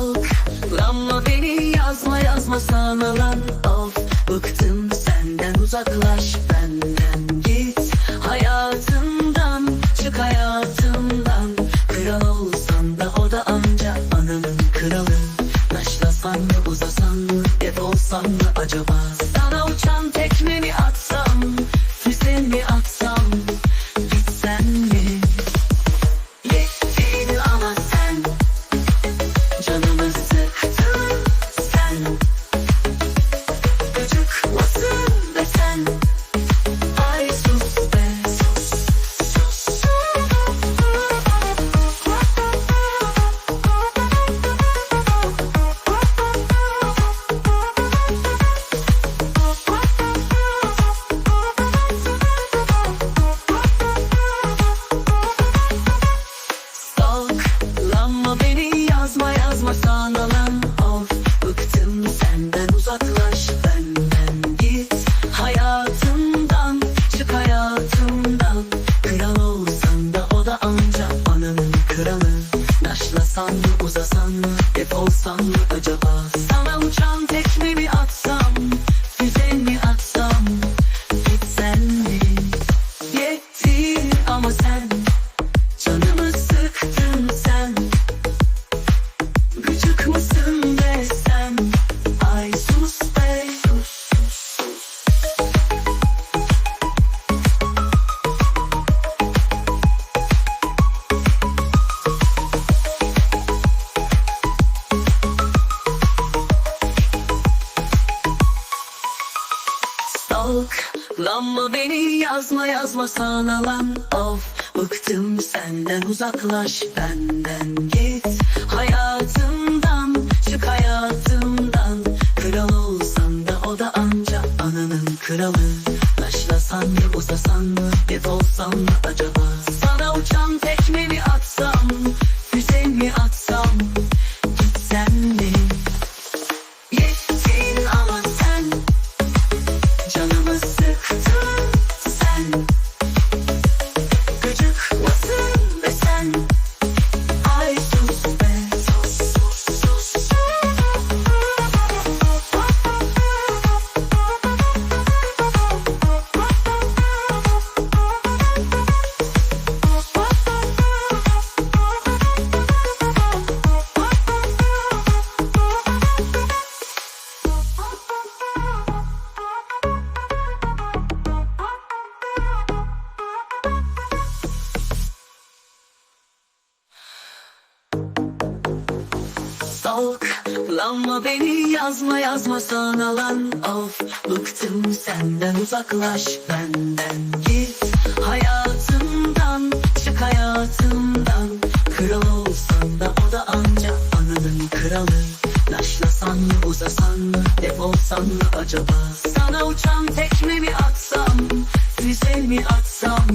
halk Lanma beni yazma yazma sana lan. Of bıktım senden uzaklaş benden. Lan of Bıktım senden. Uzaklaş benden. Git Hayatımdan. Çık hayatımdan. Kral olsan da o da anca ananın kralı. Taşlasan mı uzasan mı defolsan mı acaba? Sana Stalklanma beni yazma yazma sana lan. Of Bıktım senden uzaklaş benden. Git Hayatımdan çık hayatımdan. Kral olsan da o da anca ananın kralı. Taşlasan mı uzasan mı defolsan mı acaba? Sana uçan tekme atsam Stalklanma beni yazma yazma sana lan. Of Bıktım senden uzaklaş benden. Git Hayatımdan çık hayatımdan. Kral olsan da o da anca ananın kralı. Laşlasan mı uzasan mı defolsan mı acaba? Sana uçan tekme mi atsam Füze mi atsam